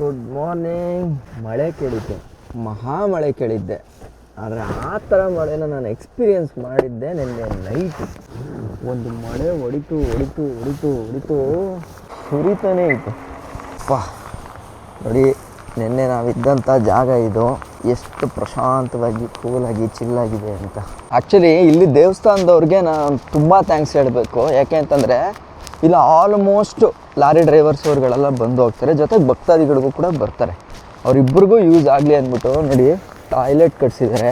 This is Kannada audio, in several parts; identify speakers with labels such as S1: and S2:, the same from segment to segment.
S1: ಗುಡ್ ಮಾರ್ನಿಂಗ್ ಮಳೆ ಕೇಳಿದ್ದೆ. ಮಹಾ ಮಳೆ ಕೇಳಿದ್ದೆ. ಆದರೆ ಆ ಥರ ಮಳೆನ ನಾನು ಎಕ್ಸ್ಪೀರಿಯನ್ಸ್ ಮಾಡಿದ್ದೆ ನಿನ್ನೆ ನೈಟ್ ಒಂದು ಮಳೆ ಹೊಡಿತು ಹೊಡಿತು ಹೊಡಿತು ಹೊಡಿತು ಸುರಿತಾನೇ ಇತ್ತು. ಪಾ ನೋಡಿ, ನಿನ್ನೆ ನಾವಿದ್ದಂಥ ಜಾಗ ಇದು. ಎಷ್ಟು ಪ್ರಶಾಂತವಾಗಿ ಕೂಲಾಗಿ ಚಿಲ್ಲಾಗಿದೆ ಅಂತ. ಆ್ಯಕ್ಚುಲಿ ಇಲ್ಲಿ ದೇವಸ್ಥಾನದವ್ರಿಗೆ ನಾನು ತುಂಬ ಥ್ಯಾಂಕ್ಸ್ ಹೇಳಬೇಕು. ಯಾಕೆ ಅಂತಂದರೆ ಇಲ್ಲ ಆಲ್ಮೋಸ್ಟ್ ಲಾರಿ ಡ್ರೈವರ್ಸ್ ಅವ್ರುಗಳೆಲ್ಲ ಬಂದು ಹೋಗ್ತಾರೆ. ಜೊತೆಗೆ ಭಕ್ತಾದಿಗಳಿಗೂ ಕೂಡ ಬರ್ತಾರೆ. ಅವರಿಬ್ಬರಿಗೂ ಯೂಸ್ ಆಗಲಿ ಅಂದ್ಬಿಟ್ಟು ನೋಡಿ ಟಾಯ್ಲೆಟ್ ಕಟ್ಸಿದ್ದಾರೆ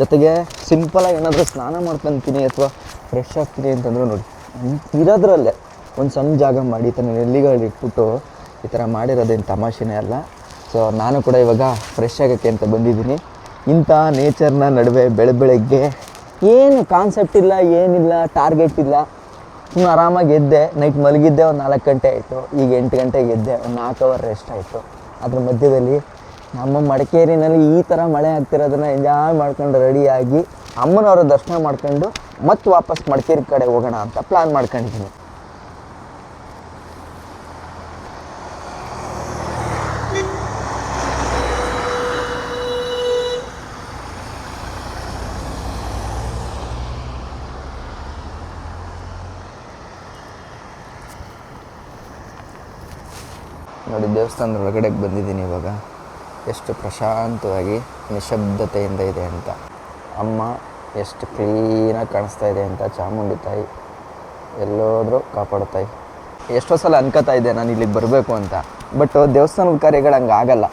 S1: ಜೊತೆಗೆ ಸಿಂಪಲಾಗಿ ಏನಾದರೂ ಸ್ನಾನ ಮಾಡ್ಕೊತೀನಿ ಅಥವಾ ಫ್ರೆಶ್ ಆಗ್ತೀನಿ ಅಂತಂದ್ರು ನೋಡಿ ಇರೋದ್ರಲ್ಲೇ ಒಂದು ಸಣ್ಣ ಜಾಗ ಮಾಡಿ ತನ್ನ ನೆಲ್ಲಿಗಳಿಟ್ಬಿಟ್ಟು ಈ ಥರ ಮಾಡಿರೋದೇನು ತಮಾಷೆನೇ ಅಲ್ಲ. ಸೊ ನಾನು ಕೂಡ ಇವಾಗ ಫ್ರೆಶ್ ಆಗೋಕ್ಕೆ ಅಂತ ಬಂದಿದ್ದೀನಿ. ಇಂಥ ನೇಚರ್ನ ನಡುವೆ ಬೆಳೆ ಬೆಳಗ್ಗೆ ಏನು ಕಾನ್ಸೆಪ್ಟ್ ಇಲ್ಲ, ಏನಿಲ್ಲ ಟಾರ್ಗೆಟ್ ಇಲ್ಲ. ಸುಮ್ಮನೆ ಆರಾಮಾಗಿ ಎದ್ದೆ. ನೈಟ್ ಮಲಗಿದ್ದೆ, ಒಂದು ನಾಲ್ಕು ಗಂಟೆ ಆಯಿತು. ಈಗ ಎಂಟು ಗಂಟೆಗೆ ಎದ್ದೆ, ಒಂದು ನಾಲ್ಕು ಅವರ್ ರೆಸ್ಟ್ ಆಯಿತು. ಅದ್ರ ಮಧ್ಯದಲ್ಲಿ ನಮ್ಮ ಮಡಿಕೇರಿನಲ್ಲಿ ಈ ಥರ ಮಳೆ ಆಗ್ತಿರೋದನ್ನ ಎಂಜಾಯ್ ಮಾಡ್ಕೊಂಡು ರೆಡಿಯಾಗಿ ಅಮ್ಮನವರ ದರ್ಶನ ಮಾಡ್ಕೊಂಡು ಮತ್ತೆ ವಾಪಸ್ ಮಡಿಕೇರಿ ಕಡೆ ಹೋಗೋಣ ಅಂತ ಪ್ಲ್ಯಾನ್ ಮಾಡ್ಕೊಂಡಿದ್ದೀನಿ. ನೋಡಿ ದೇವಸ್ಥಾನದ ಒಳಗಡೆಗೆ ಬಂದಿದ್ದೀನಿ ಇವಾಗ. ಎಷ್ಟು ಪ್ರಶಾಂತವಾಗಿ, ನಿಶಬ್ದತೆಯಿಂದ ಇದೆ ಅಂತ. ಅಮ್ಮ, ಎಷ್ಟು ಕ್ಲೀನಾಗಿ ಕಾಣಿಸ್ತಾ ಇದೆ ಅಂತ ಚಾಮುಂಡಿ ತಾಯಿ. ಎಲ್ಲೋದರೂ ಕಾಪಾಡ್ತಾಯಿ ಎಷ್ಟೋ ಸಲ ಅನ್ಕೋತಾ ಇದ್ದೆ, ನಾನು ಇಲ್ಲಿಗೆ ಬರಬೇಕು ಅಂತ. ಬಟ್ ದೇವಸ್ಥಾನದ ಕಾರ್ಯಗಳು ಹಂಗೆ ಆಗಲ್ಲ.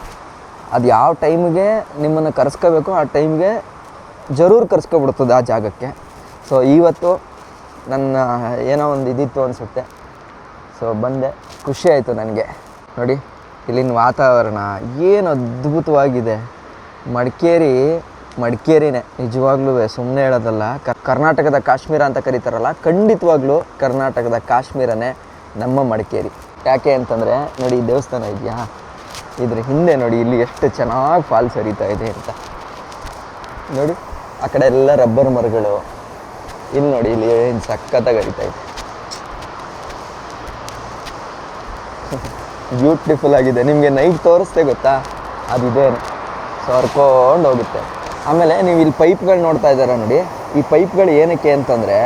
S1: ಅದು ಯಾವ ಟೈಮ್ಗೆ ನಿಮ್ಮನ್ನು ಕರೆಸ್ಕೋಬೇಕು, ಆ ಟೈಮ್ಗೆ ಜರೂರ್ ಕರೆಸ್ಕೊಬಿಡ್ತದೆ ಆ ಜಾಗಕ್ಕೆ. ಸೊ ಇವತ್ತು ನನ್ನ ಏನೋ ಒಂದು ಇದಿತ್ತು ಅನಿಸುತ್ತೆ. ಸೊ ಬಂದೆ. ಖುಷಿ ಆಯಿತು ನನಗೆ. ನೋಡಿ, ಇಲ್ಲಿನ ವಾತಾವರಣ ಏನು ಅದ್ಭುತವಾಗಿದೆ. ಮಡಿಕೇರಿ, ಮಡಿಕೇರಿನೇ, ನಿಜವಾಗ್ಲೂ ಸುಮ್ಮನೆ ಹೇಳೋದಲ್ಲ ಕರ್ನಾಟಕದ ಕಾಶ್ಮೀರ ಅಂತ ಕರೀತಾರಲ್ಲ, ಖಂಡಿತವಾಗ್ಲೂ ಕರ್ನಾಟಕದ ಕಾಶ್ಮೀರನೇ ನಮ್ಮ ಮಡಿಕೇರಿ. ಯಾಕೆ ಅಂತಂದರೆ, ನೋಡಿ ದೇವಸ್ಥಾನ ಇದೆಯಾ? ಇದ್ರ ಹಿಂದೆ ನೋಡಿ, ಇಲ್ಲಿ ಎಷ್ಟು ಚೆನ್ನಾಗಿ ಫಾಲ್ಸ್ ಹರಿತಾ ಇದೆ ಅಂತ. ನೋಡಿ, ಆ ಕಡೆ ಎಲ್ಲ ರಬ್ಬರ್ ಮರಗಳು. ಇಲ್ಲಿ ನೋಡಿ, ಇಲ್ಲಿ ಏನು ಸಖತ್ತಾಗಿ ಹರಿತಾ ಇದೆ. ಬ್ಯೂಟಿಫುಲ್ ಆಗಿದೆ. ನಿಮಗೆ ನೈಟ್ ತೋರಿಸ್ತೆ ಗೊತ್ತಾ? ಅದಿದೇನು ಸೊ ಹರ್ಕೊಂಡು ಹೋಗುತ್ತೆ. ಆಮೇಲೆ ನೀವು ಇಲ್ಲಿ ಪೈಪ್ಗಳು ನೋಡ್ತಾ ಇದ್ದೀರಾ ನೋಡಿ. ಈ ಪೈಪ್ಗಳು ಏನಕ್ಕೆ ಅಂತಂದರೆ,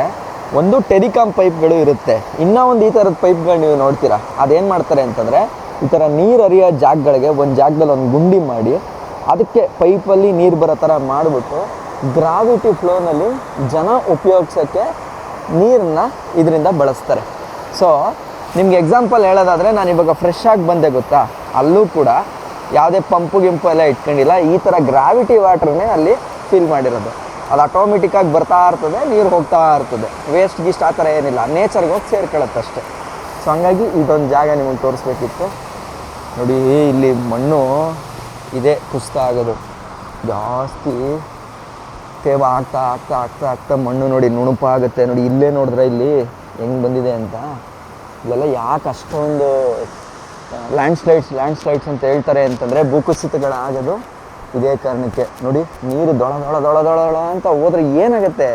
S1: ಒಂದು ಟೆಲಿಕಾಮ್ ಪೈಪ್ಗಳು ಇರುತ್ತೆ. ಇನ್ನೂ ಒಂದು ಈ ಥರದ ಪೈಪ್ಗಳು ನೀವು ನೋಡ್ತೀರಾ? ಅದೇನು ಮಾಡ್ತಾರೆ ಅಂತಂದರೆ, ಈ ಥರ ನೀರು ಹರಿಯೋ ಜಾಗಗಳಿಗೆ ಒಂದು ಜಾಗದಲ್ಲಿ ಒಂದು ಗುಂಡಿ ಮಾಡಿ, ಅದಕ್ಕೆ ಪೈಪಲ್ಲಿ ನೀರು ಬರೋ ಥರ ಮಾಡಿಬಿಟ್ಟು ಗ್ರಾವಿಟಿ ಫ್ಲೋನಲ್ಲಿ ಜನ ಉಪಯೋಗಿಸೋಕ್ಕೆ ನೀರನ್ನ ಇದರಿಂದ ಬಳಸ್ತಾರೆ. ಸೊ ನಿಮ್ಗೆ ಎಕ್ಸಾಂಪಲ್ ಹೇಳೋದಾದರೆ ನಾನು ಇವಾಗ ಫ್ರೆಶ್ ಆಗಿ ಬಂದೆ ಗೊತ್ತಾ? ಅಲ್ಲೂ ಕೂಡ ಯಾವುದೇ ಪಂಪು ಗಿಂಪು ಎಲ್ಲ ಇಟ್ಕೊಂಡಿಲ್ಲ, ಈ ಥರ ಗ್ರಾವಿಟಿ ವಾಟ್ರನ್ನೇ ಅಲ್ಲಿ ಫಿಲ್ ಮಾಡಿರೋದು. ಅದು ಆಟೋಮೆಟಿಕ್ಕಾಗಿ ಬರ್ತಾ ಇರ್ತದೆ, ನೀರು ಹೋಗ್ತಾ ಇರ್ತದೆ. ವೇಸ್ಟ್ ಗೀಸ್ಟ್ ಆ ಥರ ಏನಿಲ್ಲ. ನೇಚರ್ಗೆ ಹೋಗಿ ಸೇರ್ಕೊಳ್ಳುತ್ತೆ ಅಷ್ಟೇ. ಸೊ ಹಂಗಾಗಿ ಇದೊಂದು ಜಾಗ ನಿಮಗೆ ತೋರಿಸ್ಬೇಕಿತ್ತು. ನೋಡಿ, ಇಲ್ಲಿ ಮಣ್ಣು ಇದೆ, ಕುಸ್ತ ಆಗೋದು. ಜಾಸ್ತಿ ತೇವ ಆಗ್ತಾ ಆಗ್ತಾ ಆಗ್ತಾ ಆಗ್ತಾ ಮಣ್ಣು ನೋಡಿ ನುಣುಪಾಗುತ್ತೆ. ನೋಡಿ, ಇಲ್ಲೇ ನೋಡಿದ್ರೆ ಇಲ್ಲಿ ಹೆಂಗೆ ಬಂದಿದೆ ಅಂತ. ಇಲ್ಲೆಲ್ಲ ಯಾಕೆ ಅಷ್ಟೊಂದು ಲ್ಯಾಂಡ್ ಸ್ಲೈಡ್ಸ್ ಲ್ಯಾಂಡ್ ಸ್ಲೈಡ್ಸ್ ಅಂತ ಹೇಳ್ತಾರೆ ಅಂತಂದರೆ ಭೂಕುಸಿತಗಳಾಗೋದು ಇದೇ ಕಾರಣಕ್ಕೆ. ನೋಡಿ, ನೀರು ದೊಳ ದೊಳ ದೊಳ ದೊಳ ದೊಳ ಅಂತ ಹೋದ್ರೆ ಏನಾಗುತ್ತೆ?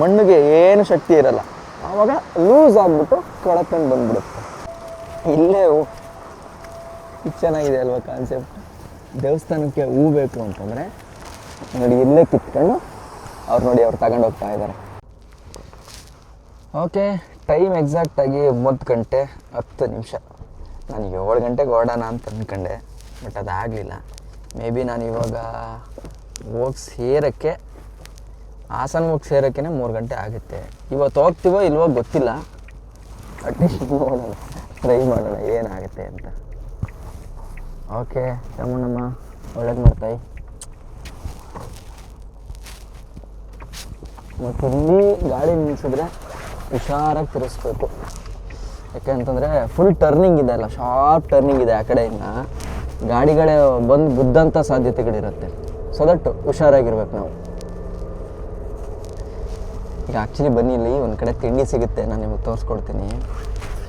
S1: ಮಣ್ಣಿಗೆ ಏನು ಶಕ್ತಿ ಇರಲ್ಲ. ಆವಾಗ ಲೂಸ್ ಆಗಿಬಿಟ್ಟು ಕಳಕೊಂಡು ಬಂದ್ಬಿಡುತ್ತೆ. ಇಲ್ಲೇ ಹೂ ಚೆನ್ನಾಗಿದೆ ಅಲ್ವಾ ಕಾನ್ಸೆಪ್ಟ್ ದೇವಸ್ಥಾನಕ್ಕೆ ಹೂ ಬೇಕು ಅಂತಂದರೆ ನೋಡಿ, ಇಲ್ಲೇ ಕಿತ್ಕೊಂಡು ಅವ್ರು ನೋಡಿ, ಅವ್ರು ತಗೊಂಡು ಹೋಗ್ತಾ ಇದ್ದಾರೆ ಓಕೆ ಟೈಮ್ ಎಕ್ಸಾಕ್ಟಾಗಿ ಒಂಬತ್ತು ಗಂಟೆ, ಹತ್ತು ನಿಮಿಷ. ನಾನು ಏಳು ಗಂಟೆಗೆ ಹೊರಡೋಣ ಅಂತ ಅಂದ್ಕೊಂಡೆ ಬಟ್ ಅದಾಗಲಿಲ್ಲ ಮೇ ಬಿ ನಾನು ಇವಾಗ ಹೋಗಿ ಸೇರೋಕ್ಕೆ, ಹಾಸನ ಹೋಗಿ ಸೇರೋಕ್ಕೇ ಮೂರು ಗಂಟೆ ಆಗುತ್ತೆ. ಇವತ್ತು ಹೋಗ್ತೀವೋ ಇಲ್ವೋ ಗೊತ್ತಿಲ್ಲ. ಅಟ್ಲೀಸ್ಟ್ ನೋಡೋಣ ಟ್ರೈ ಮಾಡೋಣ ಏನಾಗುತ್ತೆ ಅಂತ. ಓಕೆ ರಮಣಮ್ಮ, ಒಳ್ಳೇದು ಮಾಡ್ತಾಯಿ ಮತ್ತು ಇಲ್ಲಿ ಗಾಡಿ ನಿಲ್ಲಿಸಿದ್ರೆ ಹುಷಾರಾಗಿ ತಿರ್ಸ್ಬೇಕು ಯಾಕೆ ಅಂತಂದರೆ ಫುಲ್ ಟರ್ನಿಂಗ್ ಇದೆ ಅಲ್ಲ ಶಾರ್ಪ್ ಟರ್ನಿಂಗ್ ಇದೆ ಆ ಕಡೆಯಿಂದ. ಗಾಡಿಗಳೇ ಬಂದು ಬುದ್ಧಂಥ ಸಾಧ್ಯತೆಗಳಿರುತ್ತೆ. ಸೊ ದಟ್ ಹುಷಾರಾಗಿರ್ಬೇಕು ನಾವು. ಈಗ ಆ್ಯಕ್ಚುಲಿ ಬನ್ನಿ ಇಲ್ಲಿ, ಒಂದು ಕಡೆ ತಿಂಡಿ ಸಿಗುತ್ತೆ, ನಾನು ನಿಮಗೆ ತೋರಿಸ್ಕೊಡ್ತೀನಿ.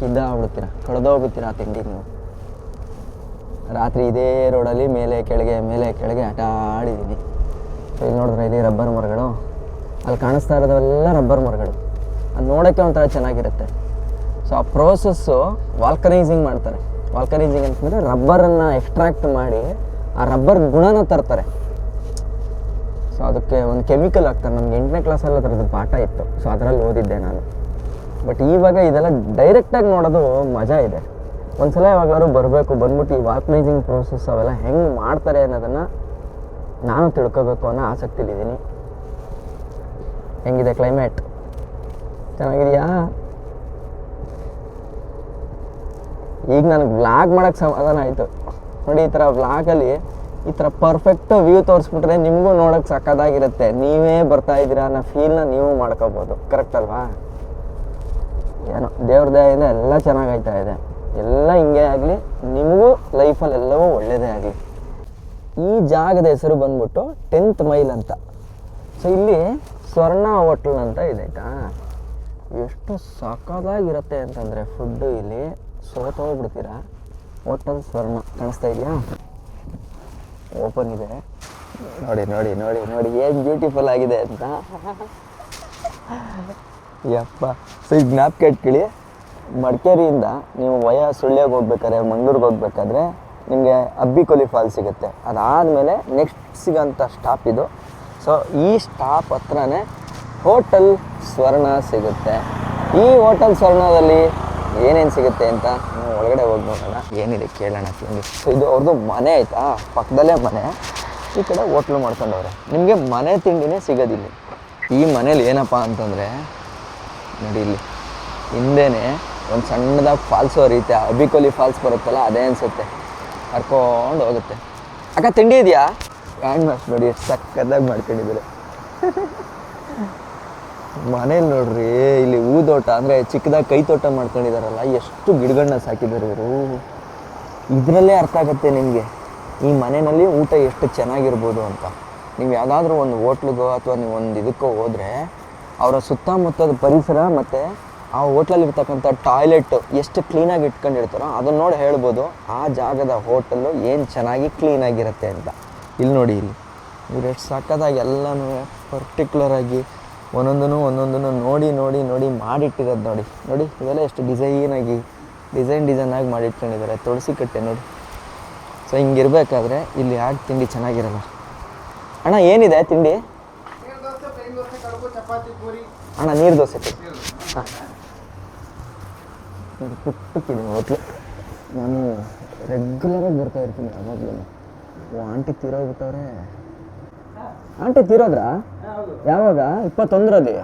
S1: ಇದಾಗ್ಬಿಡ್ತೀರ, ಕಳೆದೋಗ್ಬಿಡ್ತೀರ ಆ ತಿಂಡಿ ನೀವು? ರಾತ್ರಿ ಇದೇ ರೋಡಲ್ಲಿ ಮೇಲೆ ಕೆಳಗೆ ಮೇಲೆ ಕೆಳಗೆ ಆಟ ಆಡಿದ್ದೀನಿ ಇಲ್ಲಿ ನೋಡಿದ್ರೆ ಇಲ್ಲಿ ರಬ್ಬರ್ ಮರಗಳು. ಅಲ್ಲಿ ಕಾಣಿಸ್ತಾ ಇರೋದೆಲ್ಲ ರಬ್ಬರ್ ಮರಗಳು. ಅದು ನೋಡೋಕ್ಕೆ ಒಂಥರ ಚೆನ್ನಾಗಿರುತ್ತೆ. ಸೊ ಆ ಪ್ರೋಸೆಸ್ಸು ವಾಲ್ಕನೈಸಿಂಗ್ ಮಾಡ್ತಾರೆ. ವಾಲ್ಕನೈಸಿಂಗ್ ಅಂತಂದರೆ ರಬ್ಬರನ್ನು ಎಕ್ಸ್ಟ್ರಾಕ್ಟ್ ಮಾಡಿ ಆ ರಬ್ಬರ್ ಗುಣನ ತರ್ತಾರೆ. ಸೊ ಅದಕ್ಕೆ ಒಂದು ಕೆಮಿಕಲ್ ಹಾಕ್ತಾರೆ. ನಮ್ಗೆ ಎಂಟನೇ ಕ್ಲಾಸಲ್ಲಿ ಅದರದ್ದು ಪಾಠ ಇತ್ತು. ಸೊ ಅದರಲ್ಲಿ ಓದಿದ್ದೆ ನಾನು. ಬಟ್ ಇವಾಗ ಇದೆಲ್ಲ ಡೈರೆಕ್ಟಾಗಿ ನೋಡೋದು ಮಜಾ ಇದೆ. ಒಂದು ಸಲ ಯಾವಾಗಾದ್ರೂ ಬರಬೇಕು. ಬಂದ್ಬಿಟ್ಟು ಈ ವಾಲ್ಕನೈಸಿಂಗ್ ಪ್ರೋಸೆಸ್ ಅವೆಲ್ಲ ಹೆಂಗೆ ಮಾಡ್ತಾರೆ ಅನ್ನೋದನ್ನು ನಾನು ತಿಳ್ಕೋಬೇಕು ಅನ್ನೋ ಆಸಕ್ತಿಲಿದ್ದೀನಿ ಹೆಂಗಿದೆ ಕ್ಲೈಮೇಟ್ ಚೆನ್ನಾಗಿದೆಯಾ ಈಗ ನನಗೆ ವ್ಲಾಗ್ ಮಾಡೋಕ್ಕೆ ಸಮಾಧಾನ ಆಯಿತು. ನೋಡಿ, ಈ ಥರ ವ್ಲಾಗಲ್ಲಿ ಈ ಥರ ಪರ್ಫೆಕ್ಟ್ ವ್ಯೂ ತೋರಿಸ್ಬಿಟ್ರೆ ನಿಮಗೂ ನೋಡೋಕ್ಕೆ ಸಕ್ಕದಾಗಿರುತ್ತೆ ನೀವೇ ಬರ್ತಾ ಇದ್ದೀರಾ ಅನ್ನೋ ಫೀಲ್ನ ನೀವು ಮಾಡ್ಕೋಬೋದು. ಕರೆಕ್ಟ್ ಅಲ್ವಾ? ಏನೋ, ದೇವ್ರ ದಯಿಂದ ಎಲ್ಲ ಚೆನ್ನಾಗಾಯ್ತಾ ಇದೆ. ಎಲ್ಲ ಹಿಂಗೆ ಆಗಲಿ, ನಿಮಗೂ ಲೈಫಲ್ಲಿ ಎಲ್ಲವೂ ಒಳ್ಳೆಯದೇ ಆಗಲಿ. ಈ ಜಾಗದ ಹೆಸರು ಬಂದ್ಬಿಟ್ಟು ಟೆಂತ್ ಮೈಲ್ ಅಂತ. ಸೊ ಇಲ್ಲಿ ಸ್ವರ್ಣ ಹೋಟ್ಲ್ ಅಂತ ಇದೆ, ಆಯ್ತಾ? ಎಷ್ಟು ಸಕ್ಕದಾಗಿರುತ್ತೆ ಅಂತಂದರೆ ಫುಡ್ಡು ಇಲ್ಲಿ ಸೋತೋಗ್ಬಿಡ್ತೀರಾ ಹೋಟೆಲ್ ಸ್ವರ್ಣ. ಕಾಣಿಸ್ತಾ ಇದೆಯಾ? ಓಪನ್ ಇದೆ. ನೋಡಿ ನೋಡಿ ನೋಡಿ ನೋಡಿ, ಏನು ಬ್ಯೂಟಿಫುಲ್ ಆಗಿದೆ ಅಂತ. ಯಪ್ಪ. ಸೊ ಈಗ ಜ್ಞಾಪಕ ಇಟ್ಕೊಳ್ಳಿ. ಮಡಿಕೇರಿಯಿಂದ ನೀವು ವಯ ಸುಳ್ಯಾಗ ಹೋಗ್ಬೇಕಾದ್ರೆ, ಮಂಗ್ಳೂರಿಗೆ ಹೋಗ್ಬೇಕಾದ್ರೆ ನಿಮಗೆ ಅಬ್ಬಿಕೊಲಿ ಫಾಲ್ ಸಿಗುತ್ತೆ. ಅದಾದಮೇಲೆ ನೆಕ್ಸ್ಟ್ ಸಿಗೋಂಥ ಸ್ಟಾಪ್ ಇದು. ಸೊ ಈ ಸ್ಟಾಪ್ ಹತ್ರನೇ ಹೋಟೆಲ್ ಸ್ವರ್ಣ ಸಿಗುತ್ತೆ. ಈ ಹೋಟೆಲ್ ಸ್ವರ್ಣದಲ್ಲಿ ಏನೇನು ಸಿಗುತ್ತೆ ಅಂತ ನಾವು ಒಳಗಡೆ ಹೋಗಿ ನೋಡೋಣ. ಏನಿದೆ ಕೇಳೋಣ ತಿಂಡಿ. ಸೊ ಇದು ಅವ್ರದ್ದು ಮನೆ ಆಯಿತಾ? ಪಕ್ಕದಲ್ಲೇ ಮನೆ. ಈ ಕಡೆ ಹೋಟ್ಲು ಮಾಡ್ಕೊಂಡವ್ರೆ. ನಿಮಗೆ ಮನೆ ತಿಂಡಿನೇ ಸಿಗೋದಿಲ್ಲ. ಈ ಮನೇಲಿ ಏನಪ್ಪ ಅಂತಂದರೆ, ನೋಡಿ ಇಲ್ಲಿ. ಒಂದು ಸಣ್ಣದಾಗಿ ಫಾಲ್ಸ್ ರೀತಿ ಅಬಿಕೋಲಿ ಫಾಲ್ಸ್ ಬರುತ್ತಲ್ಲ, ಅದೇ ಅನಿಸುತ್ತೆ. ಕರ್ಕೊಂಡು ಹೋಗುತ್ತೆ. ಅಕ್ಕ, ತಿಂಡಿ ಇದೆಯಾ? ಹ್ಯಾಂಡ್ ವಾಶ್ ನೋಡಿ ಸಕ್ಕದಾಗಿ ಮಾಡ್ಕೊಂಡಿದ್ದಾರೆ. ಮನೇಲಿ ನೋಡ್ರಿ, ಇಲ್ಲಿ ಹೂದೋಟ ಅಂದರೆ ಚಿಕ್ಕದಾಗಿ ಕೈ ತೋಟ ಮಾಡ್ಕೊಂಡಿದಾರಲ್ಲ, ಎಷ್ಟು ಗಿಡಗಳನ್ನ ಸಾಕಿದ್ದಾರೆ ಇವರು. ಇದರಲ್ಲೇ ಅರ್ಥ ಆಗುತ್ತೆ ನಿಮಗೆ. ಈ ಮನೆಯಲ್ಲಿ ಊಟ ಎಷ್ಟು ಚೆನ್ನಾಗಿರ್ಬೋದು ಅಂತ. ನೀವು ಯಾವುದಾದ್ರೂ ಒಂದು ಹೋಟ್ಲಿಗೋ ಅಥವಾ ನೀವು ಒಂದು ಇದಕ್ಕೋ ಹೋದರೆ, ಅವರ ಸುತ್ತಮುತ್ತದ ಪರಿಸರ ಮತ್ತು ಆ ಹೋಟ್ಲಲ್ಲಿ ಇರ್ತಕ್ಕಂಥ ಟಾಯ್ಲೆಟ್ ಎಷ್ಟು ಕ್ಲೀನಾಗಿ ಇಟ್ಕೊಂಡಿರ್ತಾರೋ ಅದನ್ನ ನೋಡಿ ಹೇಳ್ಬೋದು. ಆ ಜಾಗದ ಹೋಟೆಲ್ಲು ಏನು ಚೆನ್ನಾಗಿ ಕ್ಲೀನಾಗಿರುತ್ತೆ ಅಂತ. ಇಲ್ಲಿ ನೋಡಿ ಇಲ್ಲಿ. ಇವ್ರು ಎಷ್ಟು ಸಕ್ಕದಾಗಿ ಎಲ್ಲನೂ ಪರ್ಟಿಕ್ಯುಲರಾಗಿ ಒಂದೊಂದನ್ನು ಒಂದೊಂದನ್ನು ನೋಡಿ ನೋಡಿ ನೋಡಿ ಮಾಡಿಟ್ಟಿರೋದು ನೋಡಿ. ನೋಡಿ, ಇವೆಲ್ಲ ಎಷ್ಟು ಡಿಸೈನಾಗಿ ಡಿಸೈನ್ ಡಿಸೈನಾಗಿ ಮಾಡಿಟ್ಕೊಂಡಿದ್ದಾರೆ. ತುಳಸಿ ಕಟ್ಟೆ ನೋಡಿ. ಸೊ ಹಿಂಗಿರ್ಬೇಕಾದ್ರೆ ಇಲ್ಲಿ ಯಾಕೆ ತಿಂಡಿ ಚೆನ್ನಾಗಿರಲ್ಲ. ಅಣ್ಣ, ಏನಿದೆ ತಿಂಡಿ? ಅಣ್ಣ, ನೀರು ದೋಸೆ ಹಾಂ. ಹೋಟ್ಲು ನಾನು ರೆಗ್ಯುಲರಾಗಿ ಬರ್ತಾ ಇರ್ತೀನಿ ಯಾವಾಗಲೂ. ಆಂಟಿ ತೀರೋಗ್ಬಿಟ್ಟವ್ರೆ. ಆಂಟಿ ತೀರೋದ್ರಾ? ಯಾವಾಗ? ಇಪ್ಪತ್ತೊಂದರಲ್ಲಿ?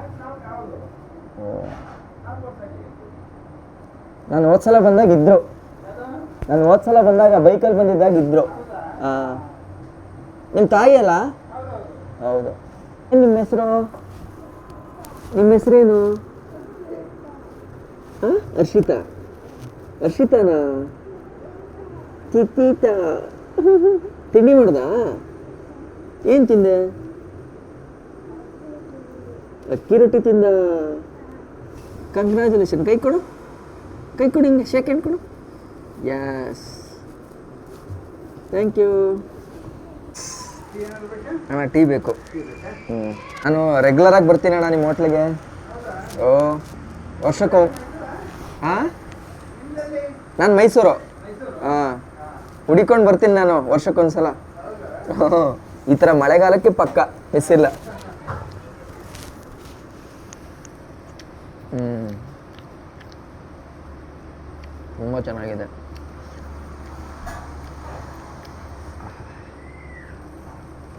S1: ನಾನು ಹೋದ್ಸಲ ಬಂದಾಗ ಇದ್ರು. ನಾನು ಹೋದ್ಸಲ ಬಂದಾಗ ಬೈಕಲ್ಲಿ ಬಂದಿದ್ದಾಗ ಇದ್ರು. ಹಾಂ ನಿಮ್ಮ ತಾಯಿ ಅಲ್ಲ? ಹೌದು. ಏನು ನಿಮ್ಮ ಹೆಸರು? ನಿಮ್ಮ ಹೆಸರೇನು? ಹಾಂ ಹರ್ಷಿತಾ. ಹರ್ಷಿತಾನಾ? ತಿತ್ತೀತ ತಿಂಡಿ ಮಾಡ್ದ? ಏನು ತಿಂದೆ? ಅಕ್ಕಿ ರೊಟ್ಟಿ ತಿಂದ ಕಂಗ್ರ್ಯಾಚುಲೇಷನ್ ಕೈ ಕೊಡು. ಕೈ ಕೊಡು ಹಿಂಗೆ ಶೇಕ್ ಹ್ಯಾಂಡ್ ಕೊಡು. ಯಸ್ ಥ್ಯಾಂಕ್ ಯು ಅಣ್ಣ, ಟೀ ಬೇಕು. ಹ್ಞೂ ನಾನು ರೆಗ್ಯುಲರಾಗಿ ಬರ್ತೀನಿ ಅಣ್ಣ ನಿಮ್ಮ ಹೋಟ್ಲಿಗೆ ಓ, ವರ್ಷಕ್ಕೂ. ಹಾಂ ನಾನು ಮೈಸೂರು. ಹಾಂ ಹುಡಿಕೊಂಡು ಬರ್ತೀನಿ ನಾನು ವರ್ಷಕ್ಕೊಂದ್ಸಲ. ಹ್ಞೂ ಈ ಥರ ಮಳೆಗಾಲಕ್ಕೆ ಪಕ್ಕ ಮಿಸ್ ಇಲ್ಲ ಹ್ಞೂ ತುಂಬ ಚೆನ್ನಾಗಿದೆ.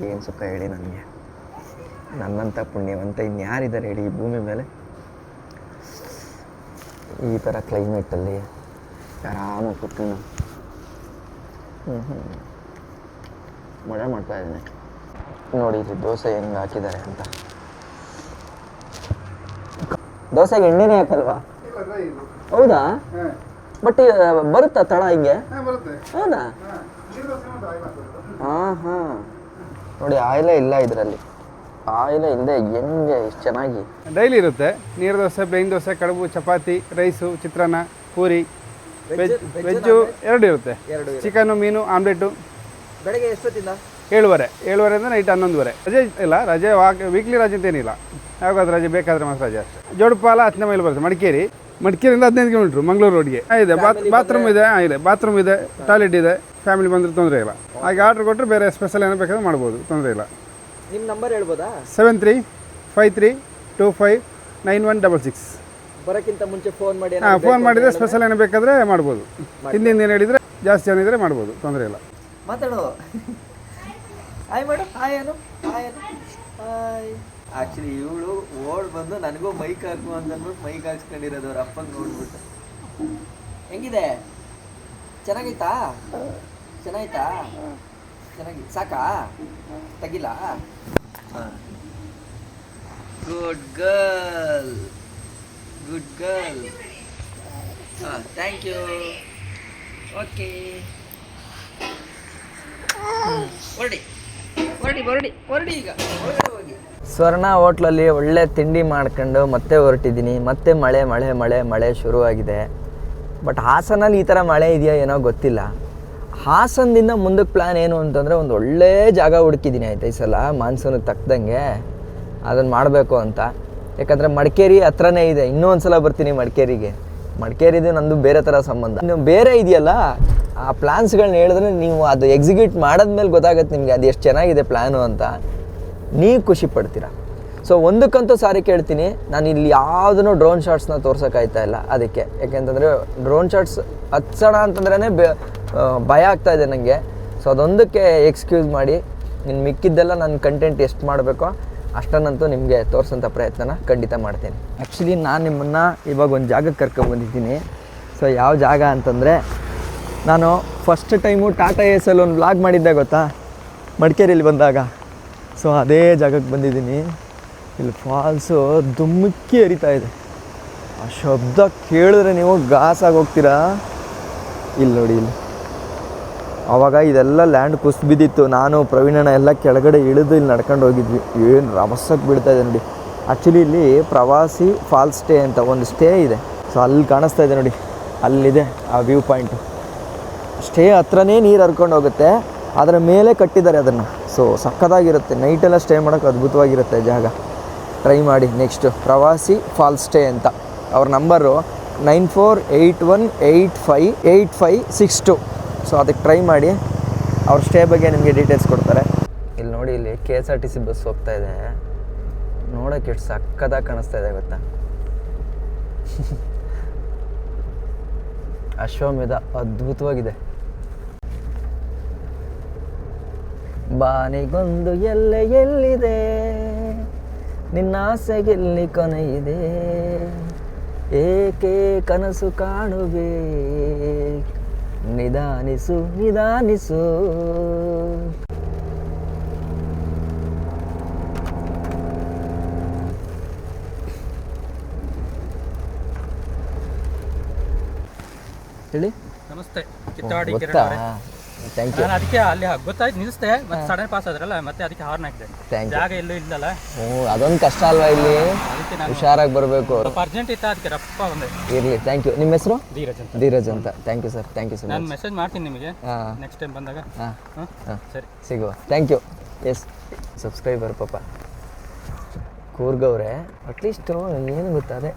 S1: ಏನು ಸುಖ ಹೇಳಿ ನನಗೆ. ನನ್ನಂಥ ಪುಣ್ಯವಂತ ಇನ್ಯಾರಿದ್ದಾರೆ ಹೇಳಿ ಈ ಭೂಮಿ ಮೇಲೆ? ಈ ಥರ ಕ್ಲೈಮೇಟಲ್ಲಿ ಆರಾಮಾಗಿ ಕೂತ್ಕೊಂಡು. ಹ್ಞೂ ಹ್ಞೂ ಮಳೆ ಮಾಡ್ತಾ ಇದ್ದೀನಿ. ನೋಡಿ ಇಲ್ಲಿ ದೋಸೆ ಹೆಂಗೆ ಹಾಕಿದ್ದಾರೆ ಅಂತ. ದೋಸೆಗೆ ಎಣ್ಣೆನೇ ಹಾಕಲ್ವಾ? ಹೌದಾ? ಬಟ್ ಬರುತ್ತಾ ತಳ ಹಿಂಗೆ? ಹೌದಾ?
S2: ಹಾಂ
S1: ಹಾಂ. ನೋಡಿ ಆಯಿಲೇ ಇಲ್ಲ ಇದರಲ್ಲಿ. ಆಯಿಲೇ ಇಲ್ಲದೆ ಹೆಂಗೆ ಇಷ್ಟು ಚೆನ್ನಾಗಿ.
S2: ಡೈಲಿ ಇರುತ್ತೆ. ನೀರು ದೋಸೆ ಪ್ಲೇನ್ ದೋಸೆ ಕಡುಬು ಚಪಾತಿ ರೈಸು ಚಿತ್ರಾನ್ನ ಪೂರಿ ವೆಜ್ ವೆಜ್ಜು ಎರಡು ಇರುತ್ತೆ. ಚಿಕನ್ನು ಮೀನು ಆಮ್ಲೆಟು.
S1: ಬೆಳಗ್ಗೆ ಎಷ್ಟೊತ್ತಿಂದ?
S2: ಏಳುವರೆ. ಏಳುವರೆಯಿಂದ ನೈಟ್ ಹನ್ನೊಂದುವರೆ. ರಜೆ ಇಲ್ಲ ರಜೆ ವಾಕ್ ವೀಕ್ಲಿ ರಜೆ ಅಂತೇನಿಲ್ಲ ಯಾವಾಗ ರಜೆ ಬೇಕಾದ್ರೆ ಮಾತ್ರ ರಜೆ ಅಷ್ಟೇ. ಜೋಡುಪಾಲ ಹತ್ತನೇ ಮೈಲಿ ಬರುತ್ತೆ ಮಡಿಕೇರಿ. ಮಡಿಕೇರಿಯಿಂದ ಹದಿನೈದು ಕಿಲೋಮೀಟ್ರ್ ಮಂಗಳೂರು ರೋಡ್ಗೆ ಇದೆ. ಬಾತ್ ಬಾತ್ರೂಮ್ ಇದೆ. ಹಾಂ ಇದೆ. ಬಾತ್ರೂಮ್ ಇದೆ. ಟಾಯ್ಲೆಟ್ ಇದೆ. ಫ್ಯಾಮಿಲಿ ಬಂದರೆ ತೊಂದರೆ ಇಲ್ಲ. ಹಾಗೆ ಆರ್ಡ್ರ್ ಕೊಟ್ಟರೆ ಬೇರೆ ಸ್ಪೆಷಲ್ ಏನೋ ಬೇಕಾದ್ರೆ ಮಾಡ್ಬೋದು. ತೊಂದರೆ ಇಲ್ಲ.
S1: ನಿಮ್ಮ ನಂಬರ್ ಹೇಳ್ಬೋದಾ?
S2: Seven three five three two five nine one double six
S1: ಬರೋಕ್ಕಿಂತ ಮುಂಚೆ ಫೋನ್ ಮಾಡಿ
S2: ಹಾಂ ಫೋನ್ ಮಾಡಿದರೆ ಸ್ಪೆಷಲ್ ಏನೋ ಬೇಕಾದರೆ ಮಾಡ್ಬೋದು. ಹಿಂದಿನ ಏನು ಹೇಳಿದರೆ ಜಾಸ್ತಿ ಜನ ಇದ್ದರೆ ಮಾಡ್ಬೋದು. ತೊಂದರೆ ಇಲ್ಲ.
S1: ಮಾತಾಡು. ಹಾಯ್ ಮೇಡಮ್ ಹಾಯ್ ಏನು ಹಾಯ್ ಏನು ಹಾಯ್ ಆ್ಯಕ್ಚುಲಿ ಇವಳು ಓಡ್ ಬಂದು ನನಗೂ ಮೈಕ್ ಹಾಕು ಅಂತ ಅಂದ್ಬಿಟ್ಟು ಮೈಕ್ ಹಾಕ್ಸ್ಕೊಂಡಿರೋದು ಅವ್ರ ಅಪ್ಪಂಗೆ ನೋಡ್ಬಿಟ್ಟು. ಹೆಂಗಿದೆ? ಚೆನ್ನಾಗೈತಾ? ಚೆನ್ನಾಯ್ತಾ? ಚೆನ್ನಾಗಿ. ಸಾಕಾ? ತೆಗಿಲ್ಲ ಗುಡ್ ಗರ್ಲ್ ಗುಡ್ ಗರ್ಲ್ ಹಾಂ ಥ್ಯಾಂಕ್ ಯು ಓಕೆ ಹೊರಡಿ. ಸ್ವರ್ಣ ಹೋಟ್ಲಲ್ಲಿ ಒಳ್ಳೆ ತಿಂಡಿ ಮಾಡ್ಕೊಂಡು ಮತ್ತೆ ಹೊರಟಿದ್ದೀನಿ. ಮತ್ತೆ ಮಳೆ ಮಳೆ ಮಳೆ ಮಳೆ ಶುರುವಾಗಿದೆ. ಬಟ್ ಹಾಸನಲ್ಲಿ ಈ ಥರ ಮಳೆ ಇದೆಯಾ ಏನೋ ಗೊತ್ತಿಲ್ಲ. ಹಾಸನದಿಂದ ಮುಂದಕ್ಕೆ ಪ್ಲ್ಯಾನ್ ಏನು ಅಂತಂದರೆ ಒಂದು ಒಳ್ಳೆ ಜಾಗ ಹುಡುಕಿದ್ದೀನಿ ಆಯ್ತಾ ಈ ಸಲ, ಮಾನ್ಸೂನಿಗೆ ತಕ್ಕದಂಗೆ. ಅದನ್ನು ಮಾಡಬೇಕು ಅಂತ. ಯಾಕಂದರೆ ಮಡಿಕೇರಿ ಹತ್ರನೇ ಇದೆ. ಇನ್ನೂ ಒಂದು ಸಲ ಬರ್ತೀನಿ ಮಡಿಕೇರಿಗೆ. ಮಡಿಕೇರಿದು ನಂದು ಬೇರೆ ಥರ ಸಂಬಂಧ. ಇನ್ನು ಬೇರೆ ಇದೆಯಲ್ಲ ಆ ಪ್ಲ್ಯಾನ್ಸ್ಗಳನ್ನ ಹೇಳಿದ್ರೆ ನೀವು ಅದು ಎಕ್ಸಿಕ್ಯೂಟ್ ಮಾಡಿದ್ಮೇಲೆ ಗೊತ್ತಾಗುತ್ತೆ ನಿಮಗೆ ಅದು ಎಷ್ಟು ಚೆನ್ನಾಗಿದೆ ಪ್ಲ್ಯಾನು ಅಂತ. ನೀವು ಖುಷಿ ಪಡ್ತೀರಾ? ಸೊ ಒಂದಕ್ಕಂತೂ ಸಾರಿ ಕೇಳ್ತೀನಿ, ನಾನು ಇಲ್ಲಿ ಯಾವುದನ್ನು ಡ್ರೋನ್ ಶಾಟ್ಸ್ನ ತೋರ್ಸೋಕ್ಕಾಯ್ತಾ ಇಲ್ಲ ಅದಕ್ಕೆ. ಯಾಕೆಂತಂದರೆ ಡ್ರೋನ್ ಶಾಟ್ಸ್ ಹತ್ಸೋಣ ಅಂತಂದ್ರೇ ಬೆ ಭಯ ಆಗ್ತಾ ಇದೆ ನನಗೆ ಸೊ ಅದೊಂದಕ್ಕೆ ಎಕ್ಸ್ಕ್ಯೂಸ್ ಮಾಡಿ ನಿನ್ನ ಮಿಕ್ಕಿದ್ದೆಲ್ಲ ನನ್ನ ಕಂಟೆಂಟ್ ಎಷ್ಟು ಮಾಡಬೇಕೋ ಅಷ್ಟನ್ನಂತೂ ನಿಮಗೆ ತೋರಿಸೋಂಥ ಪ್ರಯತ್ನನ ಖಂಡಿತ ಮಾಡ್ತೀನಿ. ಆ್ಯಕ್ಚುಲಿ ನಾನು ನಿಮ್ಮನ್ನು ಇವಾಗ ಒಂದು ಜಾಗಕ್ಕೆ ಕರ್ಕೊಂಡ್ಬಂದಿದ್ದೀನಿ ಸೊ ಯಾವ ಜಾಗ ಅಂತಂದರೆ ನಾನು ಫಸ್ಟ್ ಟೈಮು ಟಾಟಾ ಎಸ್ ಅಲ್ಲಿ ಒಂದು ಬ್ಲಾಗ್ ಮಾಡಿದ್ದೆ ಗೊತ್ತಾ? ಮಡಿಕೇರಿಲಿ ಬಂದಾಗ. ಸೊ ಅದೇ ಜಾಗಕ್ಕೆ ಬಂದಿದ್ದೀನಿ. ಇಲ್ಲಿ ಫಾಲ್ಸು ಧುಮ್ಮುಕ್ಕಿ ಹರಿತಾ ಇದೆ. ಆ ಶಬ್ದ ಕೇಳಿದ್ರೆ ನೀವು ಗಾಸಾಗಿ ಹೋಗ್ತೀರಾ? ಇಲ್ಲಿ ನೋಡಿ ಇಲ್ಲಿ. ಆವಾಗ ಇದೆಲ್ಲ ಲ್ಯಾಂಡ್ ಕುಸ್ ಬಿದ್ದಿತ್ತು. ನಾನು ಪ್ರವೀಣಣ್ಣ ಎಲ್ಲ ಕೆಳಗಡೆ ಇಳಿದು ಇಲ್ಲಿ ನಡ್ಕೊಂಡು ಹೋಗಿದ್ವಿ. ಏನು ರಭಸಕ್ಕೆ ಬಿಡ್ತಾ ಇದೆ ನೋಡಿ. ಆ್ಯಕ್ಚುಲಿ ಇಲ್ಲಿ ಪ್ರವಾಸಿ ಫಾಲ್ಸ್ ಸ್ಟೇ ಅಂತ ಒಂದು ಸ್ಟೇ ಇದೆ. ಸೊ ಅಲ್ಲಿ ಕಾಣಿಸ್ತಾ ಇದೆ ನೋಡಿ. ಅಲ್ಲಿದೆ ಆ ವ್ಯೂ ಪಾಯಿಂಟು ಸ್ಟೇ ಹತ್ರನೇ ನೀರು ಹರ್ಕೊಂಡು ಹೋಗುತ್ತೆ. ಅದರ ಮೇಲೆ ಕಟ್ಟಿದ್ದಾರೆ ಅದನ್ನು. ಸೊ ಸಕ್ಕತ್ತಾಗಿರುತ್ತೆ. ನೈಟೆಲ್ಲ ಸ್ಟೇ ಮಾಡೋಕ್ಕೆ ಅದ್ಭುತವಾಗಿರುತ್ತೆ ಜಾಗ. ಟ್ರೈ ಮಾಡಿ. ನೆಕ್ಸ್ಟು ಪ್ರವಾಸಿ ಫಾಲ್ ಸ್ಟೇ ಅಂತ. ಅವ್ರ number nine four eight one eight five eight five six two. So ಅದಕ್ಕೆ ಟ್ರೈ ಮಾಡಿ. ಅವ್ರ ಸ್ಟೇ ಬಗ್ಗೆ ನಿಮಗೆ ಡೀಟೇಲ್ಸ್ ಕೊಡ್ತಾರೆ. ಇಲ್ಲಿ ನೋಡಿ, ಇಲ್ಲಿ K S R T C bus ಹೋಗ್ತಾ ಇದೆ. ನೋಡೋಕೆ ಎಷ್ಟು ಸಕ್ಕದಾಗಿ ಕಾಣಿಸ್ತಾ ಇದೆ ಗೊತ್ತಾ? ಅಶ್ವಮೇಧ ಅದ್ಭುತವಾಗಿದೆ. ಬಾನಿಗೊಂದು ಎಲ್ಲೆ ಎಲ್ಲಿದೆ? ನಿನ್ನ ಆಸೆಗೆಲ್ಲಿ ಕೊನೆಯಿದೆ ಏಕೆ ಕನಸು ಕಾಣುವೆ? ನಿಧಾನಿಸು ನಿಧಾನಿಸು. ಹೇಳಿ.
S3: ನಮಸ್ತೆ.
S1: ಥ್ಯಾಂಕ್ ಯು
S3: ನಾನು ಅದಕ್ಕೆ ಅಲ್ಲಿ ಗೊತ್ತಾಯ್ತು ನಿಲ್ಲಿಸ್ದೆ ಮತ್ತೆ ಸಡನ್ ಪಾಸ್ ಆದ್ರಲ್ಲ ಮತ್ತೆ ಅದಕ್ಕೆ ಹಾರ್ನ್ ಹಾಕಿದೆ.
S1: ಥ್ಯಾಂಕ್ ಯು
S3: ಜಾಗ ಎಲ್ಲೂ ಇಲ್ಲಲ್ಲ.
S1: ಹ್ಞೂ ಅದೊಂದು ಕಷ್ಟ ಅಲ್ವಾ ಇಲ್ಲಿ?
S3: ಅದಕ್ಕೆ ನಾನು
S1: ಹುಷಾರಾಗಿ ಬರಬೇಕು.
S3: ಸ್ವಲ್ಪ ಅರ್ಜೆಂಟ್ ಇತ್ತು ಅದಕ್ಕೆ ರಪ್ಪ ಬಂದೆ.
S1: ಇರಲಿ ಥ್ಯಾಂಕ್ ಯು ನಿಮ್ಮ ಹೆಸರು?
S3: ಧೀರಜ್ ಅಂತ.
S1: ಧೀರಜ್ ಅಂತ. Thank you sir thank you sir
S3: ನಾನು ಮೆಸೇಜ್ ಮಾಡ್ತೀನಿ ನಿಮಗೆ.
S1: ಹಾಂ.
S3: ನೆಕ್ಸ್ಟ್ ಟೈಮ್ ಬಂದಾಗ.
S1: ಹಾಂ.
S3: ಹಾಂ?
S1: ಹಾಂ.
S3: ಸರಿ.
S1: ಸಿಗುವ. ಥ್ಯಾಂಕ್ ಯು ಎಸ್ ಸಬ್ಸ್ಕ್ರೈಬರ್ ಪಾಪ. ಕೂರ್ಗವ್ರೆ ಅಟ್ಲೀಸ್ಟು ಏನು ಗೊತ್ತಾದೆ ಅದೇ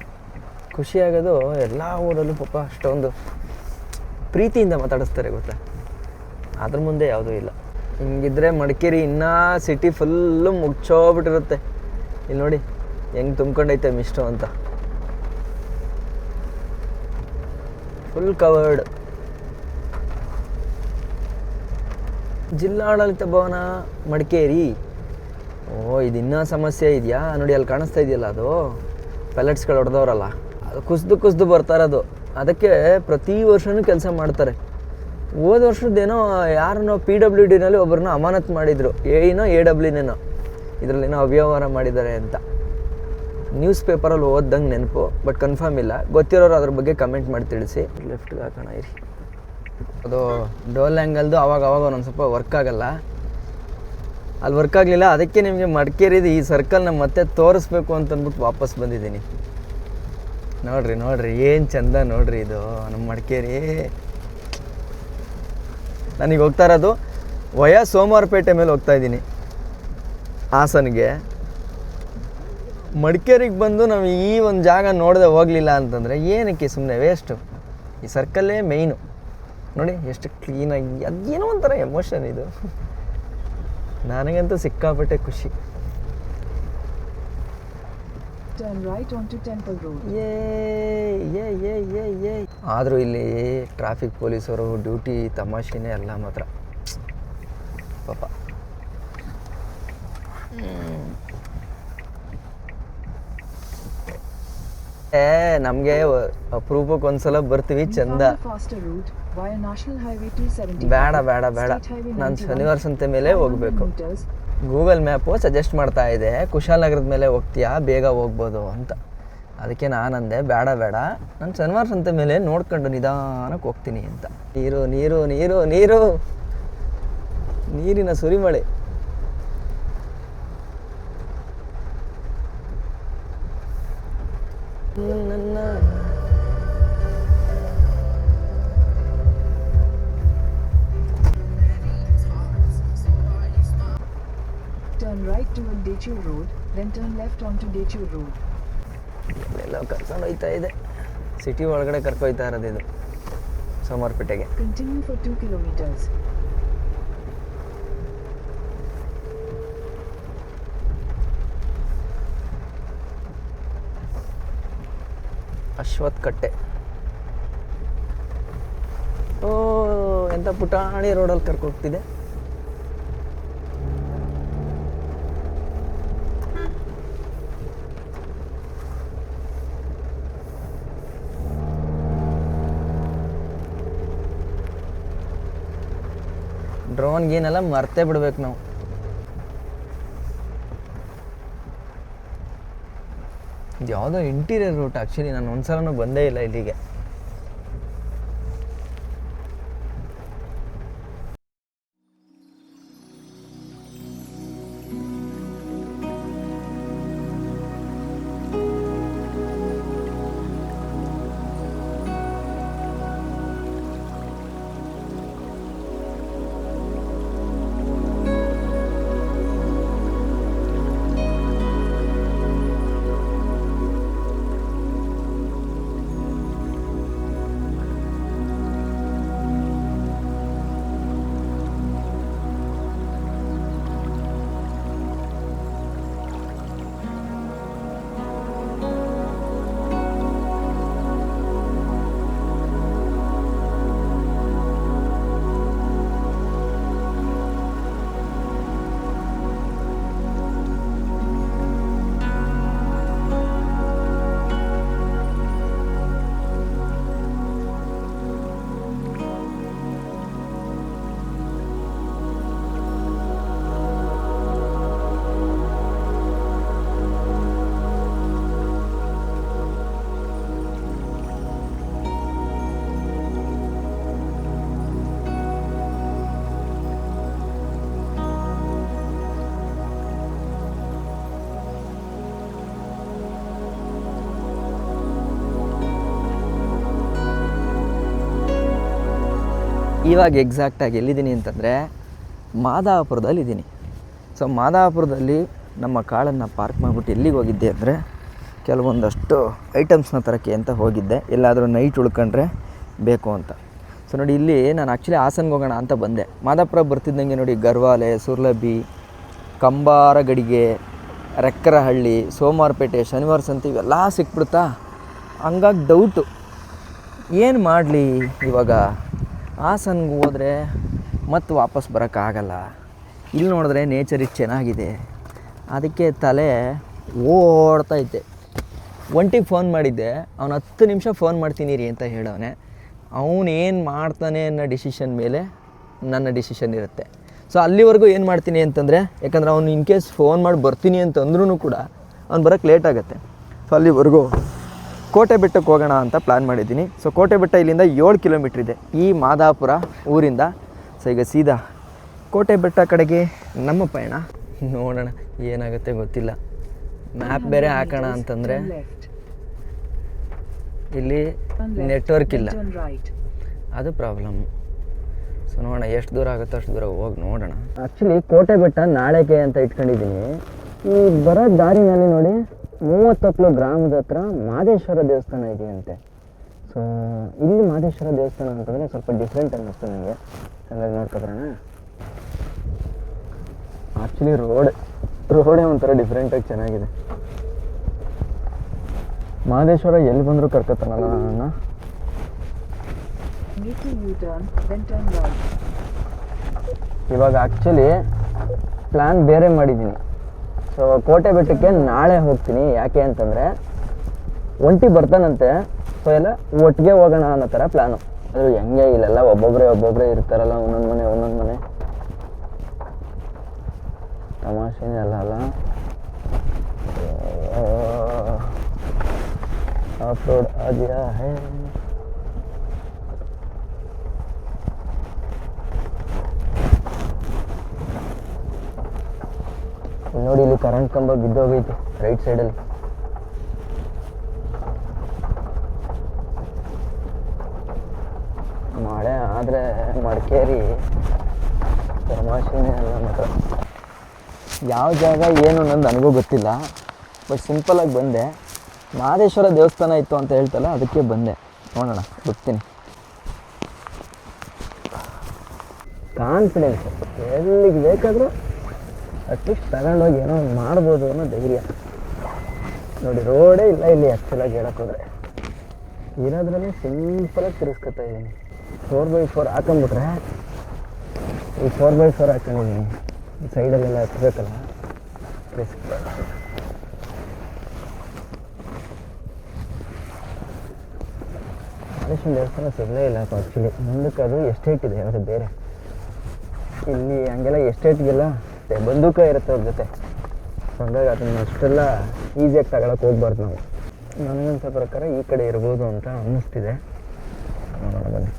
S1: ಖುಷಿಯಾಗೋದು ಎಲ್ಲ ಊರಲ್ಲೂ ಪಾಪ ಅಷ್ಟೊಂದು ಪ್ರೀತಿಯಿಂದ ಮಾತಾಡಿಸ್ತಾರೆ ಗೊತ್ತಾ. ಅದ್ರ ಮುಂದೆ ಯಾವುದೂ ಇಲ್ಲ. ಹಿಂಗಿದ್ರೆ ಮಡಿಕೇರಿ ಇನ್ನೂ ಸಿಟಿ ಫುಲ್ಲು ಮುಗ್ಚೋಗ್ಬಿಟ್ಟಿರುತ್ತೆ. ಇಲ್ಲಿ ನೋಡಿ, ಹೆಂಗೆ ತುಂಬ್ಕೊಂಡೈತೆ ಮಿಸ್ಟು ಅಂತ. ಫುಲ್ ಕವರ್ಡ್ ಜಿಲ್ಲಾಡಳಿತ ಭವನ, ಮಡಿಕೇರಿ. ಓ ಇದು ಇನ್ನೂ ಸಮಸ್ಯೆ ಇದೆಯಾ? ನೋಡಿ, ಅಲ್ಲಿ ಕಾಣಿಸ್ತಾ ಇದೆಯಲ್ಲ ಅದು? ಪೆಲೆಟ್ಸ್ಗಳು ಹೊಡೆದವ್ರಲ್ಲ. ಅದು ಕುಸ್ದು ಕುಸ್ದು ಬರ್ತಾರದು ಅದಕ್ಕೆ ಪ್ರತಿ ವರ್ಷವೂ ಕೆಲಸ ಮಾಡ್ತಾರೆ. ಹೋದ ವರ್ಷದ್ದೇನೋ ಯಾರನ್ನೋ ಪಿ ಡಬ್ಲ್ಯೂ ಡಿನಲ್ಲಿ ಒಬ್ಬರನ್ನ ಅಮಾನತ್ ಮಾಡಿದರು. ಏನೋ ಎ ಡಬ್ಲ್ಯೂನೇನೋ ಇದರಲ್ಲೇನೋ ಅವ್ಯವಹಾರ ಮಾಡಿದ್ದಾರೆ ಅಂತ. ನ್ಯೂಸ್ ಪೇಪರಲ್ಲಿ ಓದ್ದಂಗೆ ನೆನಪು ಬಟ್ ಕನ್ಫರ್ಮ್ ಇಲ್ಲ. ಗೊತ್ತಿರೋರು ಅದ್ರ ಬಗ್ಗೆ ಕಮೆಂಟ್ ಮಾಡಿ ತಿಳಿಸಿ. ಲೆಫ್ಟ್ಗೆ ಹಾಕೋಣ, ಇರಿ. ಅದು ಡೋಲ್ ಆ್ಯಂಗಲ್ದು ಅವಾಗ ಅವಾಗ ಒಂದೊಂದು ಸ್ವಲ್ಪ ವರ್ಕ್ ಆಗಲ್ಲ. ಅಲ್ಲಿ ವರ್ಕ್ ಆಗಲಿಲ್ಲ, ಅದಕ್ಕೆ ನಿಮಗೆ ಮಡಿಕೇರಿದು. ಈ ಸರ್ಕಲ್ನ ಮತ್ತೆ ತೋರಿಸ್ಬೇಕು ಅಂತಂದ್ಬಿಟ್ಟು ವಾಪಸ್ ಬಂದಿದ್ದೀನಿ. ನೋಡ್ರಿ ನೋಡ್ರಿ, ಏನು ಚಂದ ನೋಡ್ರಿ ಇದು. ನಮ್ಮ ಮಡಿಕೇರಿ. ನನಗೆ ಹೋಗ್ತಾ ಇರೋದು ವಯಾ ಸೋಮವಾರಪೇಟೆ ಮೇಲೆ ಹೋಗ್ತಾ ಇದ್ದೀನಿ. ಹಾಸನಿಗೆ. ಮಡಿಕೇರಿಗೆ ಬಂದು ನಾವು ಈ ಒಂದು ಜಾಗ ನೋಡದೆ ಹೋಗಲಿಲ್ಲ ಅಂತಂದರೆ ಏನಕ್ಕೆ ಸುಮ್ಮನೆ ವೇಸ್ಟು ಈ ಸರ್ಕಲ್ಲೇ ಮೇಯ್ನು ನೋಡಿ ಎಷ್ಟು ಕ್ಲೀನಾಗಿ ಅದೇನೋ ಒಂಥರ ಎಮೋಷನ್ ಇದು. ನನಗಂತೂ ಸಿಕ್ಕಾಪಟ್ಟೆ ಖುಷಿ.
S4: Turn
S1: right on to temple road ಆದ್ರೂ ಇಲ್ಲಿ ಟ್ರಾಫಿಕ್ ಪೊಲೀಸರು ಡ್ಯೂಟಿ ತಮಾಷೆನೆ ಎಲ್ಲ ಮಾತ್ರ. ಪಾಪ. ಏ ನಮ್ಗೆ ಅಪ್ರೂಪಕ್ ಒಂದ್ಸಲ ಬರ್ತೀವಿ ಚಂದ. ಬೇಡ ಬೇಡ ಬೇಡ. ನಾನ್ ಶನಿವಾರ ಸಂತೆ ಮೇಲೆ ಹೋಗ್ಬೇಕು. ಗೂಗಲ್ ಮ್ಯಾಪು ಸಜೆಸ್ಟ್ ಮಾಡ್ತಾ ಇದೆ. ಕುಶಾಲನಗರದ ಮೇಲೆ ಹೋಗ್ತೀಯಾ? ಬೇಗ ಹೋಗ್ಬೋದು ಅಂತ. ಅದಕ್ಕೆ ನಾನಂದೆ, ಬೇಡ ಬೇಡ. ನಾನು ಶನಿವಾರ ಸಂತೆ ಮೇಲೆ ನೋಡ್ಕೊಂಡು ನಿಧಾನಕ್ಕೆ ಹೋಗ್ತೀನಿ ಅಂತ. ನೀರು ನೀರು ನೀರು ನೀರು. ನೀರಿನ ಸುರಿಮಳೆ. ನನ್ನ
S4: Turn right toward Dechu Road, then turn left onto Dechu Road.
S1: ಎಲ್ಲ ಕರ್ಕೊಂಡು ಹೋಯ್ತಾ ಇದೆ ಸಿಟಿ ಒಳಗಡೆ ಕರ್ಕೊಯ್ತಾ ಇರೋದು ಇದು
S4: Continue for 2 kilometers.
S1: ಅಶ್ವತ್ ಕಟ್ಟೆ ಓ ಎಂತ ಪುಟಾಣಿ ರೋಡಲ್ಲಿ ಕರ್ಕೋಗ್ತಿದೆ ಡ್ರೋನ್ ಗೀನೆಲ್ಲ ಮರ್ತೇ ಬಿಡ್ಬೇಕು ನಾವು. ಯಾವುದೋ ಇಂಟೀರಿಯರ್ ರೂಟ್ ಆ್ಯಕ್ಚುಲಿ ನಾನು ಒಂದ್ಸಲನೂ ಬಂದೇ ಇಲ್ಲ ಇಲ್ಲಿಗೆ. ಇವಾಗ ಎಕ್ಸಾಕ್ಟಾಗಿ ಎಲ್ಲಿದ್ದೀನಿ ಅಂತಂದರೆ ಮಾದಾಪುರದಲ್ಲಿ ಇದ್ದೀನಿ ಸೊ ಮಾದಾಪುರದಲ್ಲಿ ನಮ್ಮ ಕಾಳನ್ನು ಪಾರ್ಕ್ ಮಾಡಿಬಿಟ್ಟು ಎಲ್ಲಿಗೆ ಹೋಗಿದ್ದೆ ಅಂದರೆ ಕೆಲವೊಂದಷ್ಟು ಐಟಮ್ಸ್ನ ತರೋಕ್ಕೆ ಅಂತ ಹೋಗಿದ್ದೆ. ಎಲ್ಲಾದರೂ ನೈಟ್ ಉಳ್ಕೊಂಡ್ರೆ ಬೇಕು ಅಂತ. ಸೊ ನೋಡಿ ಇಲ್ಲಿ ನಾನು ಆ್ಯಕ್ಚುಲಿ ಹಾಸನ್ಗೆ ಹೋಗೋಣ ಅಂತ ಬಂದೆ. ಮಾದಾಪುರ ಬರ್ತಿದ್ದಂಗೆ ನೋಡಿ ಗರ್ವಾಲೆ, ಸುರ್ಲಭಿ ಕಂಬಾರ ಗಡಿಗೆ ರೆಕ್ಕರಹಳ್ಳಿ, ಸೋಮವಾರಪೇಟೆ, ಶನಿವಾರ ಸಂತೆ ಇವೆಲ್ಲ ಸಿಕ್ಬಿಡ್ತಾ ಹಂಗಾಗಿ ಡೌಟು ಏನು ಮಾಡಲಿ ಇವಾಗ? ಹಾಸನ್ಗೆ ಹೋದರೆ ಮತ್ತೆ ವಾಪಸ್ ಬರೋಕ್ಕಾಗಲ್ಲ. ಇಲ್ಲಿ ನೋಡಿದ್ರೆ ನೇಚರ್ ಇಷ್ಟು ಚೆನ್ನಾಗಿದೆ. ಅದಕ್ಕೆ ತಲೆ ಓಡ್ತೈತೆ ಒಂಟಿಗೆ ಫೋನ್ ಮಾಡಿದ್ದೆ. ಅವ್ನು ಹತ್ತು ನಿಮಿಷ ಫೋನ್ ಮಾಡ್ತೀನಿ ರೀ ಅಂತ ಹೇಳೋನೆ ಅವನೇನು ಮಾಡ್ತಾನೆ ಅನ್ನೋ ಡಿಸಿಷನ್ ಮೇಲೆ ನನ್ನ ಡಿಸಿಷನ್ ಇರುತ್ತೆ. ಸೊ ಅಲ್ಲಿವರೆಗೂ ಏನು ಮಾಡ್ತೀನಿ ಅಂತಂದರೆ, ಯಾಕಂದರೆ ಅವ್ನು ಇನ್ ಕೇಸ್ ಫೋನ್ ಮಾಡಿ ಬರ್ತೀನಿ ಅಂತಂದ್ರೂ ಕೂಡ ಅವ್ನು ಬರೋಕ್ಕೆ ಲೇಟ್ ಆಗುತ್ತೆ. ಸೊ ಅಲ್ಲಿವರೆಗೂ ಕೋಟೆ ಬೆಟ್ಟಕ್ಕೆ ಹೋಗೋಣ ಅಂತ ಪ್ಲ್ಯಾನ್ ಮಾಡಿದ್ದೀನಿ. ಸೊ ಕೋಟೆ ಬೆಟ್ಟ ಇಲ್ಲಿಂದ ಏಳು ಕಿಲೋಮೀಟ್ರ್ ಇದೆ. ಈ ಮಾದಾಪುರ ಊರಿಂದ. ಸೊ ಈಗ ಸೀದಾ ಕೋಟೆ ಬೆಟ್ಟ ಕಡೆಗೆ ನಮ್ಮ ಪಯಣ. ನೋಡೋಣ, ಏನಾಗುತ್ತೆ ಗೊತ್ತಿಲ್ಲ. ಮ್ಯಾಪ್ ಬೇರೆ ಹಾಕೋಣ ಅಂತಂದರೆ ಇಲ್ಲಿ ನೆಟ್ವರ್ಕ್ ಇಲ್ಲ. ಅದು ಪ್ರಾಬ್ಲಮ್ ಸೊ ನೋಡೋಣ, ಎಷ್ಟು ದೂರ ಆಗುತ್ತೋ ಅಷ್ಟು ದೂರ ಹೋಗಿ ನೋಡೋಣ. ಆ್ಯಕ್ಚುಲಿ ಕೋಟೆ ಬೆಟ್ಟ ನಾಳೆಗೆ ಅಂತ ಇಟ್ಕೊಂಡಿದ್ದೀನಿ. ಈ ಬರೋ ದಾರಿನಲ್ಲಿ ನೋಡಿ. ಮೂವತ್ತೊಕ್ಲು ಗ್ರಾಮದ ಹತ್ರ ಮಾದೇಶ್ವರ ದೇವಸ್ಥಾನ ಇದೆಯಂತೆ. ಸೊ ಇಲ್ಲಿ ಮಾದೇಶ್ವರ ದೇವಸ್ಥಾನ ಅಂತಂದರೆ ಸ್ವಲ್ಪ ಡಿಫ್ರೆಂಟ್ ಅನ್ನಿಸ್ತು ನನಗೆ ಹಾಗಾಗಿ ನೋಡ್ಕೊಬರೋಣ. ಆ್ಯಕ್ಚುಲಿ ರೋಡ್ ರೋಡೇ ಒಂಥರ ಡಿಫ್ರೆಂಟಾಗಿ ಚೆನ್ನಾಗಿದೆ. ಮಹದೇಶ್ವರ ಎಲ್ಲಿ ಬಂದರೂ ಕರ್ಕೊತಾನಲ್ಲ ನನ್ನ. ಇವಾಗ ಆ್ಯಕ್ಚುಲಿ ಪ್ಲ್ಯಾನ್ ಬೇರೆ ಮಾಡಿದ್ದೀನಿ. ಸೊ ಕೋಟೆ ಬೆಟ್ಟಕ್ಕೆ ನಾಳೆ ಹೋಗ್ತೀನಿ. ಯಾಕೆ ಅಂತಂದರೆ ಒಂಟಿ ಬರ್ತಾನಂತೆ. ಸೊ ಎಲ್ಲ ಒಟ್ಟಿಗೆ ಹೋಗೋಣ ಅನ್ನೋ ಥರ ಪ್ಲ್ಯಾನು ಅದು ಹೆಂಗೆ ಇಲ್ಲೆಲ್ಲ ಒಬ್ಬೊಬ್ಬರೇ ಒಬ್ಬೊಬ್ಬರೇ ಇರ್ತಾರಲ್ಲ, ಒಂದೊಂದು ಮನೆ ಒಂದೊಂದು ಮನೆ. ತಮಾಷೆನೇ ಅಲ್ಲ ಅಲ್ಲ. ಆಫ್ ರೋಡ್ ಆಗಿಯಾ ಹೇ ಇಲ್ಲಿ ನೋಡಿ ಇಲ್ಲಿ ಕರೆಂಟ್ ಕಂಬ ಬಿದ್ದೋಗೈತೆ ರೈಟ್ ಸೈಡಲ್ಲಿ ಮಳೆ ಆದರೆ ಮಡಿಕೇರಿ ತಮಾಷೆನೇ ಅಲ್ಲ ಮಾತ್ರ. ಯಾವ ಜಾಗ ಏನು ಅನ್ನೋದು ನನಗೂ ಗೊತ್ತಿಲ್ಲ ಬಟ್ ಸಿಂಪಲಾಗಿ ಬಂದೆ. ಮಹದೇಶ್ವರ ದೇವಸ್ಥಾನ ಇತ್ತು ಅಂತ ಹೇಳ್ತಲ್ಲ, ಅದಕ್ಕೆ ಬಂದೆ. ನೋಡೋಣ ಬರ್ತೀನಿ ಕಾನ್ಫಿಡೆನ್ಸ್ ಎಲ್ಲಿಗೆ ಬೇಕಾದರೂ ಅಟ್ಲೀಸ್ಟ್ ತಗೊಂಡೋಗಿ ಏನೋ ಒಂದು ಮಾಡ್ಬೋದು ಅನ್ನೋ ಧೈರ್ಯ. ನೋಡಿ ರೋಡೇ ಇಲ್ಲ ಇಲ್ಲಿ ಆ್ಯಕ್ಚುಲಾಗಿ ಹೇಳೋಕ್ಕೋದ್ರೆ ಇರೋದ್ರಲ್ಲಿ ಸಿಂಪಲಾಗಿ ತಿರ್ಸ್ಕೊತಾ ಇದ್ದೀನಿ. ಫೋರ್ ಬೈ ಫೋರ್ ಹಾಕೊಂಬಿಟ್ರೆ ಈ ಫೋರ್ ಬೈ ಫೋರ್ ಹಾಕೊಂಡಿದ್ದೀನಿ ಈ ಸೈಡಲ್ಲೆಲ್ಲ ಹಚ್ಬೇಕಲ್ಲ. ರಿಸ್ಕ್ ದೇವಸ್ಥಾನ ಸಿಗಲೇ ಇಲ್ಲ ಆ್ಯಕ್ಚುಲಿ ಮುಂದಕ್ಕೆ ಅದು ಎಸ್ಟೇಟ್ ಇದೆ ಅದು ಬೇರೆ. ಇಲ್ಲಿ ಹಂಗೆಲ್ಲ ಎಸ್ಟೇಟ್ಗೆಲ್ಲ ಬಂದೂಕ ಇರುತ್ತೆ ಅವ್ರ ಜೊತೆ. ಹಂಗಾಗಿ ಅದನ್ನ ಅಷ್ಟೆಲ್ಲ ಈಸಿಯಾಗಿ ತಗೊಳಕ್ಕೆ ಹೋಗ್ಬಾರ್ದು ನಾವು. ನನಗನ್ಸೋ ಪ್ರಕಾರ ಈ ಕಡೆ ಇರ್ಬೋದು ಅಂತ ಅನ್ನಿಸ್ತಿದೆ. ಬನ್ನಿ.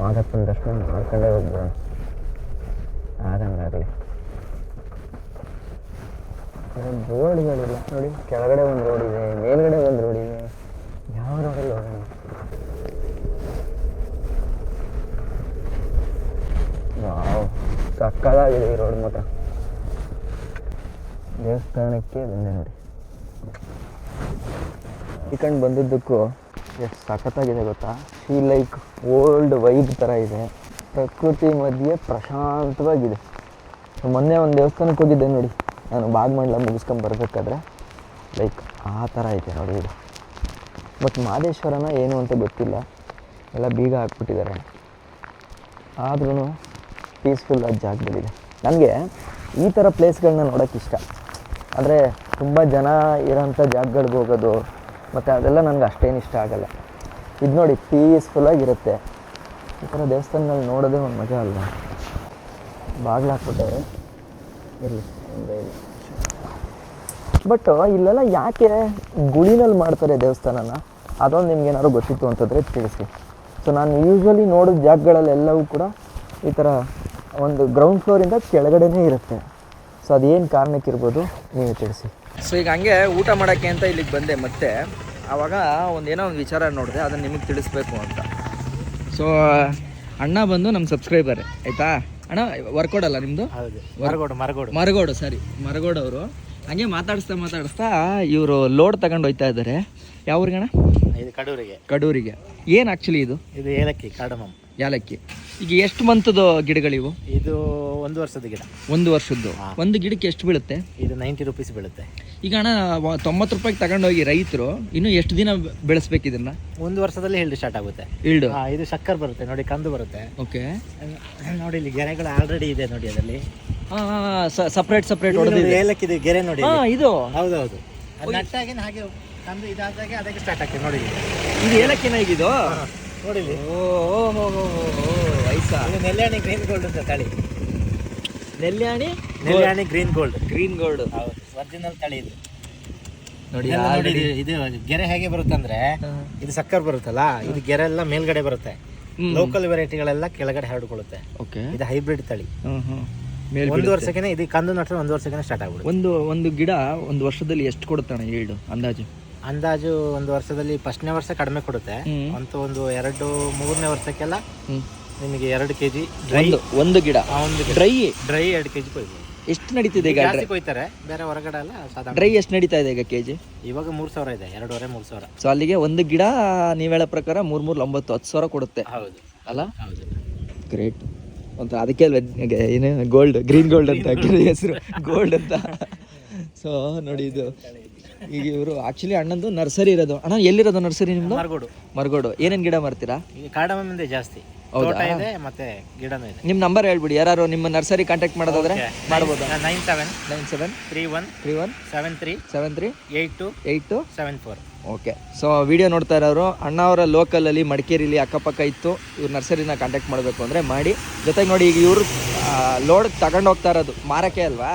S1: ಮಾದಪ್ಪನ ದರ್ಶನ ಮಾಡ್ಕೊಂಡೇ ಹೋಗ್ಬೋಣ ಆಗಂಗಾಗಲಿ ರೋಡ್ಗಳಿಲ್ಲ. ನೋಡಿ, ಕೆಳಗಡೆ ಒಂದು ರೋಡ್ ಇದೆ, ಮೇಲ್ಗಡೆ ಒಂದು ರೋಡ್ ಇದೆ. ಯಾವ ರೋಡಲ್ಲಿ ಹೋಗೋಣ? ಸಕ್ಕದಾಗಿದೆ ಈ ರೋಡ್ ಮಾತ್ರ. ದೇವಸ್ಥಾನಕ್ಕೆ ಬಂದೆ ನೋಡಿ. ಈ ಕಂಡು ಬಂದಿದ್ದಕ್ಕೂ ಎಷ್ಟು ಸಖತ್ತಾಗಿದೆ ಗೊತ್ತಾ? ಶೀ ಲೈಕ್ ಓಲ್ಡ್ ವೈಬ್ ಥರ ಇದೆ. ಪ್ರಕೃತಿ ಮಧ್ಯೆ ಪ್ರಶಾಂತವಾಗಿದೆ. ಮೊನ್ನೆ ಒಂದು ದೇವಸ್ಥಾನಕ್ಕೆ ಹೋಗಿದ್ದೆ ನೋಡಿ. ನಾನು ಬಾಗ್ಮಂಡ್ಲ ಮುಗಿಸ್ಕೊಂಡು ಬರಬೇಕಾದ್ರೆ ಲೈಕ್ ಆ ಥರ ಐತೆ ನೋಡಿ ಇದು. ಬಟ್ ಮಹದೇಶ್ವರನ ಏನು ಅಂತ ಗೊತ್ತಿಲ್ಲ. ಎಲ್ಲ ಬೀಗ ಹಾಕ್ಬಿಟ್ಟಿದ್ದಾರೆ. ಆದ್ರೂ ಪೀಸ್ಫುಲ್ ಆದ ಜಾಗದಲ್ಲಿದೆ ನನಗೆ ಈ ಥರ ಪ್ಲೇಸ್ಗಳನ್ನ ನೋಡೋಕ್ಕೆ ಇಷ್ಟ. ಅಂದರೆ ತುಂಬ ಜನ ಇರೋಂಥ ಜಾಗಗಳಿಗೆ ಹೋಗೋದು, ಮತ್ತು ಅದೆಲ್ಲ ನನಗೆ ಅಷ್ಟೇನು ಇಷ್ಟ ಆಗಲ್ಲ. ಇದು ನೋಡಿ ಪೀಸ್ಫುಲ್ಲಾಗಿರುತ್ತೆ ಈ ಥರ ದೇವಸ್ಥಾನಗಳು ನೋಡೋದೇ ಒಂದು ಮಜಾ ಅಲ್ವಾ? ಬಾಗಿಲು ಹಾಕ್ಬಿಟ್ಟವ್ರೆ ಇರಲಿ ಬಟ್ ಇಲ್ಲೆಲ್ಲ ಯಾಕೆ ಗುಳಿನಲ್ಲಿ ಮಾಡ್ತಾರೆ ದೇವಸ್ಥಾನನ? ಅದೊಂದು ನಿಮ್ಗೆ ಏನಾದ್ರು ಗೊತ್ತಿತ್ತು ಅಂತಂದರೆ ತಿಳಿಸಿ ಸೊ ನಾನು ಯೂಶ್ವಲಿ ನೋಡಿದ ಜಾಗಗಳಲ್ಲೆಲ್ಲವೂ ಕೂಡ ಈ ಥರ ಒಂದು ಗ್ರೌಂಡ್ ಫ್ಲೋರಿಂದ ಕೆಳಗಡೆನೇ ಇರುತ್ತೆ. ಸೊ ಅದೇನು ಕಾರಣಕ್ಕಿರ್ಬೋದು ನೀವು ತಿಳಿಸಿ. ಸೊ ಈಗ ಹಂಗೆ ಊಟ ಮಾಡೋಕ್ಕೆ ಅಂತ ಇಲ್ಲಿಗೆ ಬಂದೆ ಮತ್ತೆ ಆವಾಗ ಒಂದು ಏನೋ ಒಂದು ವಿಚಾರ ನೋಡಿದೆ ಅದನ್ನು ನಿಮಗೆ ತಿಳಿಸ್ಬೇಕು ಅಂತ. ಸೊ ಅಣ್ಣ ಬಂದು ನಮ್ಮ ಸಬ್ಸ್ಕ್ರೈಬರ್ ಆಯಿತಾ? ಅಣ್ಣ ವರ್ಕೌಟ್ ಅಲ್ಲ ನಿಮ್ಮದು
S5: ಹೌದು ಮರಗೋಡು ಮರಗೋಡು.
S1: ಮರಗೋಡು ಸರಿ. ಮರಗೋಡು ಅವರು. ಹಂಗೆ ಮಾತಾಡಿಸ್ತಾ ಮಾತಾಡಿಸ್ತಾ ಇವರು ಲೋಡ್ ತಗೊಂಡು ಹೋಯ್ತಾ ಇದ್ದಾರೆ ಯಾವ ಅಣ್ಣ
S5: ಇದು ಕಡೂರಿಗೆ.
S1: ಕಡೂರಿಗೆ. ಏನು ಆ್ಯಕ್ಚುಲಿ ಇದು?
S5: ಇದು ಏಲಕ್ಕಿ ಕಾಡಮಮ್.
S1: ಯಾಲಕ್ಕಿ. ಈಗ ಎಷ್ಟು ಮಂತದ ಗಿಡಗಳಿವು
S5: ಇದು ಒಂದು ವರ್ಷದ ಗಿಡ.
S1: ಒಂದು ವರ್ಷದ್ದು. ಒಂದು ಗಿಡಕ್ಕೆ ಎಷ್ಟು ಬೀಳುತ್ತೆ?
S5: ಇದು ನೈಂಟಿ ರುಪೀಸ್ ಬೀಳುತ್ತೆ.
S1: ಈಗ ಅಣ್ಣ ವ- ತೊಂಬತ್ತು ರೂಪಾಯಿಗೆ ತಗೊಂಡೋಗಿ ರೈತರು ಇನ್ನು ಎಷ್ಟು ದಿನ ಬೆಳೆಸ್ಬೇಕು ಇದನ್ನ?
S5: ಒಂದು ವರ್ಷದಲ್ಲಿ ಹೇಳಿ ಸ್ಟಾರ್ಟ್ ಆಗುತ್ತೆ.
S1: ಇಲ್ಡು
S5: ಹಾ, ಇದು ಶಕ್ಕರ್ ಬರುತ್ತೆ ನೋಡಿ ಕಂದು ಬರುತ್ತೆ.
S1: ಓಕೆ.
S5: ನೋಡಿ ಇಲ್ಲಿ ಗೆರೆಗಳು ಆಲ್ರೆಡಿ ಇದೆ ನೋಡಿ ಅದರಲ್ಲಿ.
S1: ಸಪ್ರೇಟ್ ಸಪ್ರೇಟ್
S5: ಇದು ನೋಡಿ,
S1: ಹೊಡೆದಿದೆ.
S5: ಏಲಕ್ಕಿದು ಗೆರೆ ನೋಡಿ
S1: ಹಾಂ
S5: ಇಲ್ಲಿ.
S1: ಇದು?
S5: ಹೌದೌದು. ನಟ್ಟಾಗಿನ ಹಾಗೆ ಕಂದು ಇದಾದಾಗೆ ಅದಕ್ಕೆ ಸ್ಟಾರ್ಟ್ ಆಗ್ತದೆ ನೋಡಿ. ಇಲ್ಲಿ.
S1: ಇದು ಏಲಕ್ಕಿನ ಈಗ ಇದು
S5: ನೋಡಿ ಓ
S1: ಓ ಓ ಹೋ ವಯಸ್ಸಾ?
S5: ಇದು ನೆಲ್ಯಾಣಿ ಗ್ರೀನ್ ಗೋಲ್ಡ್ ಅಂತ ತಳಿ.
S1: ನೆಲ್ಯಾಣಿ?
S5: ನೆಲ್ಯಾಣಿ ಗ್ರೀನ್ ಗೋಲ್ಡ್
S1: ಗ್ರೀನ್ ಗೋಲ್ಡ್
S5: ಹೌದು ಒರಿಜಿನಲ್ ತಳಿ ಇದು.
S1: ನೋಡಿ
S5: ನೋಡಿ ಇದು ಗೆರೆ ಹೇಗೆ ಬರುತ್ತಂದ್ರೆ ಇದು ಸಕ್ಕರ್ ಬರುತ್ತಲ್ಲ ಇದು ಗೆರೆ ಎಲ್ಲ ಮೇಲ್ಗಡೆ ಬರುತ್ತೆ. ಲೋಕಲ್ ವೆರೈಟಿಗಳೆಲ್ಲ ಕೆಳಗಡೆ ಹರಡ್ಕೊಳ್ಳುತ್ತೆ.
S1: ಓಕೆ.
S5: ಇದು ಹೈಬ್ರಿಡ್ ತಳಿ. ಒಂದು. ವರ್ಷಕ್ಕೆ ಇದು ಕಂದು ನಟ್ರೆ ಒಂದು ವರ್ಷಕ್ಕೆ ಸ್ಟಾರ್ಟ್ ಆಗ್ಬಿಡುತ್ತೆ.
S1: ಒಂದು ಒಂದು ಗಿಡ ಒಂದು ವರ್ಷದಲ್ಲಿ ಎಷ್ಟು ಕೊಡುತ್ತಾನೆ ಈಲ್ಡು ಅಂದಾಜು?
S5: ಅಂದಾಜು ಒಂದು ವರ್ಷದಲ್ಲಿ ಫಸ್ಟ್ನೇ ವರ್ಷ ಕಡಿಮೆ ಕೊಡುತ್ತೆ. ಅಂತ ಒಂದು ಎರಡು ಮೂರನೇ ವರ್ಷಕ್ಕೆಲ್ಲ ನಿಮಗೆ ಎರಡು ಕೆ ಜಿ ಡ್ರೈ
S1: ಒಂದು ಗಿಡ.
S5: ಒಂದು
S1: ಡ್ರೈ.
S5: ಡ್ರೈ ಎರಡು ಕೆ ಜಿ ಕೊಯ್ಬೋದು.
S1: ಎಷ್ಟು ನಡೀತಿದೆ ಈಗ
S5: ಜಾಸ್ತಿ ಕೊಯ್ತಾರೆ ಬೇರೆ ಹೊರಗಡೆ ಎಲ್ಲ ಸಾಧಾರಣ.
S1: ಡ್ರೈ ಎಷ್ಟು ನಡೀತಾ ಇದೆ ಈಗ ಕೆ ಜಿ
S5: ಇವಾಗ ಮೂರು ಸಾವಿರ ಇದೆ ಎರಡೂವರೆ ಮೂರು ಸಾವಿರ.
S1: ಸೊ ಅಲ್ಲಿಗೆ ಒಂದು ಗಿಡ ನೀವು ಹೇಳೋ ಪ್ರಕಾರ ಮೂರು ಮೂರು ಒಂಬತ್ತು ಹತ್ತು ಸಾವಿರ ಕೊಡುತ್ತೆ.
S5: ಹೌದು.
S1: ಅಲ್ಲ?
S5: ಹೌದು.
S1: ಗ್ರೇಟ್ ಅಂತ ಅದಕ್ಕೆ ಏನು ಗೋಲ್ಡ್ ಗ್ರೀನ್ ಗೋಲ್ಡ್ ಅಂತ ಹೆಸರು ಗೋಲ್ಡ್ ಅಂತ? ಸೊ ನೋಡಿ ಇದು. ಈಗ ಇವರು ಆಕ್ಚುಲಿ ಅಣ್ಣಂದು ನರ್ಸರಿ ಇರೋದು. ಅಣ್ಣ ಎಲ್ಲಿರೋದು ನರ್ಸರಿ ನಿಮ್ದು?
S5: ಮರಗೋಡು.
S1: ಮರಗೋಡು. ಏನೇನು ಗಿಡ ಮಾಡ್ತೀರಾ
S5: ಈಗ ಕಾಡಮಂದೆ ಜಾಸ್ತಿ.
S1: ಹೌದಾ?
S5: ತೋಟ ಇದೆ ಮತ್ತೆ ಗಿಡನೂ ಇದೆ.
S1: ನಿಮ್ಮ ನಂಬರ್ ಹೇಳ್ಬಿಡಿ. ಯಾರು ನಿಮ್ಮ ನರ್ಸರಿ ಕಾಂಟ್ಯಾಕ್ಟ್ ಮಾಡೋದಾದ್ರೆ ಮಾಡ್ಬೋದು.
S5: Nine seven
S1: nine seven
S5: three one
S1: three one
S5: seven three
S1: seven three
S5: eight two
S1: eight two
S5: seven four
S1: okay so video ನೋಡ್ತಾ ಇರೋರು ಅಣ್ಣ ಅವರ ಲೋಕಲಲ್ಲಿ ಮಡಿಕೇರಿಲಿ ಅಕ್ಕಪಕ್ಕ ಇತ್ತು. ಇವ್ರ ನರ್ಸರಿನ ಕಾಂಟ್ಯಾಕ್ಟ್ ಮಾಡಬೇಕು ಅಂದರೆ ಮಾಡಿ. ಜೊತೆಗೆ ನೋಡಿ ಈಗ ಇವರು ಲೋಡ್ ತಗೊಂಡು ಹೋಗ್ತಾ ಇರೋದು. ಮಾರಕ್ಕೆ ಅಲ್ವಾ?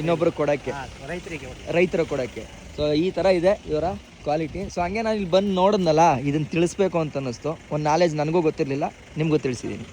S1: ಇನ್ನೊಬ್ರು ಕೊಡೋಕ್ಕೆ.
S5: ರೈತರಿಗೆ
S1: ಕೊಡೋಕ್ಕೆ. ಸೊ ಈ ಥರ ಇದೆ ಇವರ ಕ್ವಾಲಿಟಿ ಸೊ ಹಂಗೆ ನಾನು ಇಲ್ಲಿ ಬಂದು ನೋಡಿದ್ನಲ್ಲ ಇದನ್ನು ತಿಳಿಸ್ಬೇಕು ಅಂತ ಅನ್ನಿಸ್ತು. ಒಂದು ನಾಲೆಜ್ ನನಗೂ ಗೊತ್ತಿರಲಿಲ್ಲ, ನಿಮಗೂ ತಿಳಿಸಿದ್ದೀನಿ